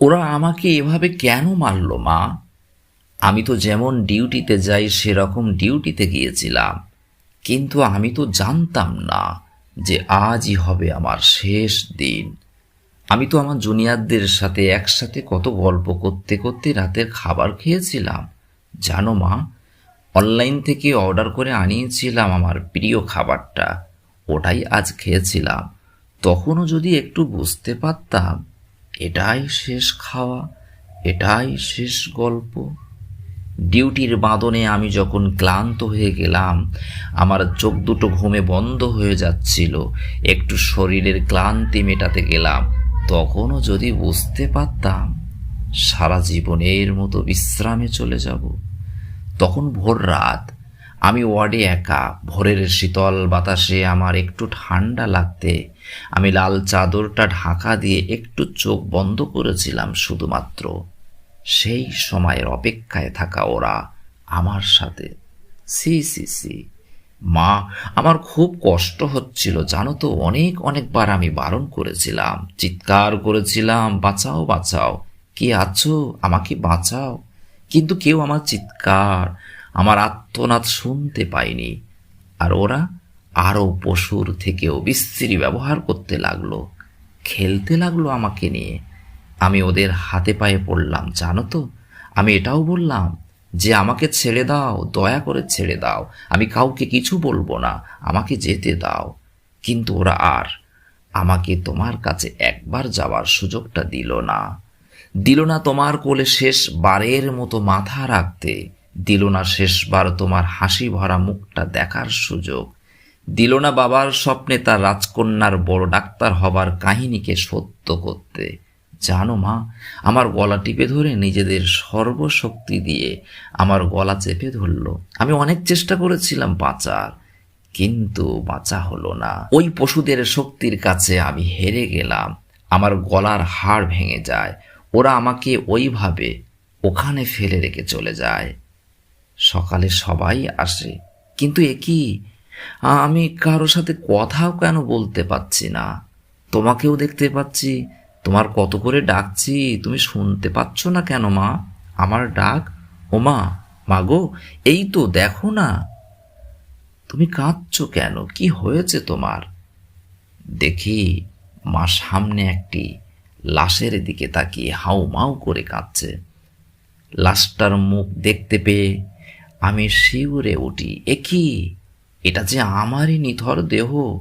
ওরা আমাকে এভাবে কেন মারলো, মা? আমি তো যেমন ডিউটিতে যাই, সেরকম ডিউটিতে গিয়েছিলাম। কিন্তু আমি তো জানতাম না যে আজই হবে আমার শেষ দিন। আমি তো আমার জুনিয়রদের সাথে একসাথে কত গল্প করতে করতে রাতের খাবার খেয়েছিলাম। জানো, মা, অনলাইন থেকে অর্ডার করে আনিয়েছিলাম আমার প্রিয় খাবারটা। ওটাই আজ খেয়েছিলাম। তখনও যদি একটু বুঝতে পারতাম এটাই শেষ খাওয়া, এটাই শেষ গল্প। ডিউটির বাঁধনে আমি যখন ক্লান্ত হয়ে গেলাম, আমার চোখ দুটো ঘুমে বন্ধ হয়ে যাচ্ছিল, একটু শরীরের ক্লান্তি মেটাতে গেলাম, তখনও যদি বুঝতে পারতাম, সারা জীবনের মতো বিশ্রামে চলে যাব। তখন ভোর রাত, আমি ওয়ার্ডে একা, ভোরের শীতল বাতাসে আমার একটু ঠান্ডা লাগতে আমি লাল চাদরটা ঢাকা দিয়ে একটু চোখ বন্ধ করেছিলাম শুধুমাত্র। সেই সময়ের অপেক্ষায় থাকা ওরা আমার সাথে। সি সি সি। মা, আমার খুব কষ্ট হচ্ছিল, জানো তো, অনেক অনেকবার আমি বারণ করেছিলাম। চিৎকার করেছিলাম, বাঁচাও বাঁচাও। কে আছো? আমাকে বাঁচাও। কিন্তু কেউ আমার চিৎকার, আমার আত্মনাদ শুনতে পায়নি। আর ওরা? আরও পশুর থেকেও বিশ্রী ব্যবহার করতে লাগল, খেলতে লাগল আমাকে নিয়ে। আমি ওদের হাতে পায়ে পড়লাম, জানো তো? আমি এটাও বললাম যে, আমাকে ছেড়ে দাও, দয়া করে ছেড়ে দাও। আমি কাউকে কিছু বলব না, আমাকে যেতে দাও। কিন্তু ওরা আর আমাকে তোমার কাছে একবার যাওয়ার সুযোগটা দিল না। দিল না তোমার কোলে শেষ বারের মতো মাথা রাখতে, দিল না শেষবার তোমার হাসি ভরা মুখটা দেখার সুযোগ। দিল না বাবার স্বপ্নে তার রাজকন্যার বড় ডাক্তার হবার কাহিনীকে সত্য করতে। জানো মা, আমার গলা টিপে ধরে নিজেদের সর্বশক্তি দিয়ে আমার গলা চেপে ধরলো। আমি অনেক চেষ্টা করেছিলাম বাঁচার, কিন্তু বাঁচা হলো না। ওই পশুদের শক্তির কাছে আমি হেরে গেলাম। আমার গলার হাড় ভেঙে যায়। ওরা আমাকে ওইভাবে ওখানে ফেলে রেখে চলে যায়। সকালে সবাই আসে, কিন্তু এ কি? আমি কারও সাথে কথাও কেন বলতে পাচ্ছি না? তোমাকেও দেখতে পাচ্ছি। তোমার কত করে ডাকছি, তুমি শুনতে পাচ্ছ না কেন মা? আমার ডাক? ও মা মাগো এই তো দেখো না। তুমি কাঁদছ কেন? কি হয়েছে তোমার? দেখি, মা সামনে একটি লাশের দিকে তাকিয়ে হাউ মাউ করে কাঁদছে। লাশটার মুখ দেখতে পেয়ে আমি শিউরে উঠি। এ কি? এটা যে আমারই নিথর দেহ।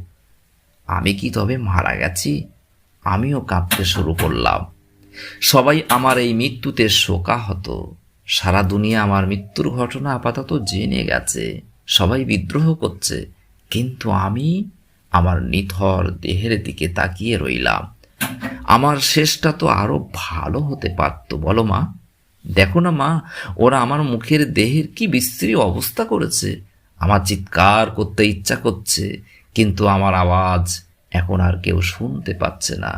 আমি কি তবে মারা গেছি? আমিও কাঁদতে শুরু করলাম। সবাই আমার এই মৃত্যুতে শোকাহত। সারা দুনিয়া আমার মৃত্যুর ঘটনা আপাতত জেনে গেছে। সবাই বিদ্রোহ করছে। কিন্তু আমি আমার নিথর দেহের দিকে তাকিয়ে রইলাম। আমার শেষটা তো আরও ভালো হতে পারতো, বলো মা। দেখো না মা, ওরা আমার মুখের দেহের কি বিশ্রী অবস্থা করেছে। আমার চিৎকার করতে ইচ্ছা করছে, কিন্তু আমার আওয়াজ এখন আর কেউ শুনতে পাচ্ছে না।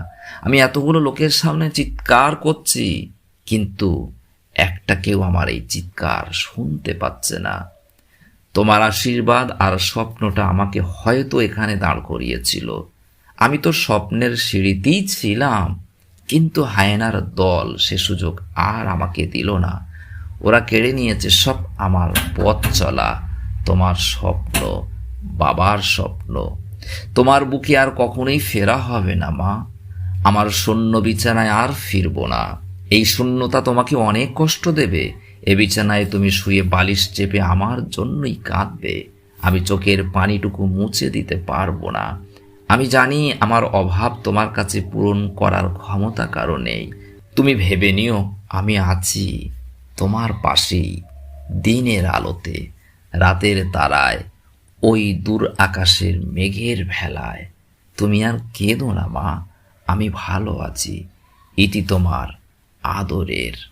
আমি এতগুলো লোকের সামনে চিৎকার করছি, কিন্তু একটা কেউ আমার এই চিৎকার শুনতে পাচ্ছে না। তোমার আশীর্বাদ আর স্বপ্নটা আমাকে হয়তো এখানে দাঁড় করিয়েছিল। আমি তো স্বপ্নের সিঁড়িতেই ছিলাম, কিন্তু হায়নার দল সে সুযোগ আর আমাকে দিল না। ওরা কেড়ে নিয়েছে সব আমার পথ চলা। তোমার স্বপ্ন, বাবার স্বপ্ন। তোমার বুকে আর কখনোই ফেরা হবে না, মা। আমার শূন্য বিছানায় আর ফিরব না। এই শূন্যতা তোমাকে অনেক কষ্ট দেবে। এ বিছানায় তুমি শুয়ে বালিশ চেপে আমার জন্যই কাঁদবে। আমি চোখের পানিটুকু মুছে দিতে পারব না। আমি জানি আমার অভাব তোমার কাছে পূরণ করার ক্ষমতা কারও নেই। তুমি ভেবে নিও, আমি আছি তোমার পাশেই দিনের আলোতে। রাতের তারায়, ওই দূর আকাশের মেঘের ভেলায়। তুমি আর কেঁদো না মা, আমি ভালো আছি, এটি তোমার আদরের।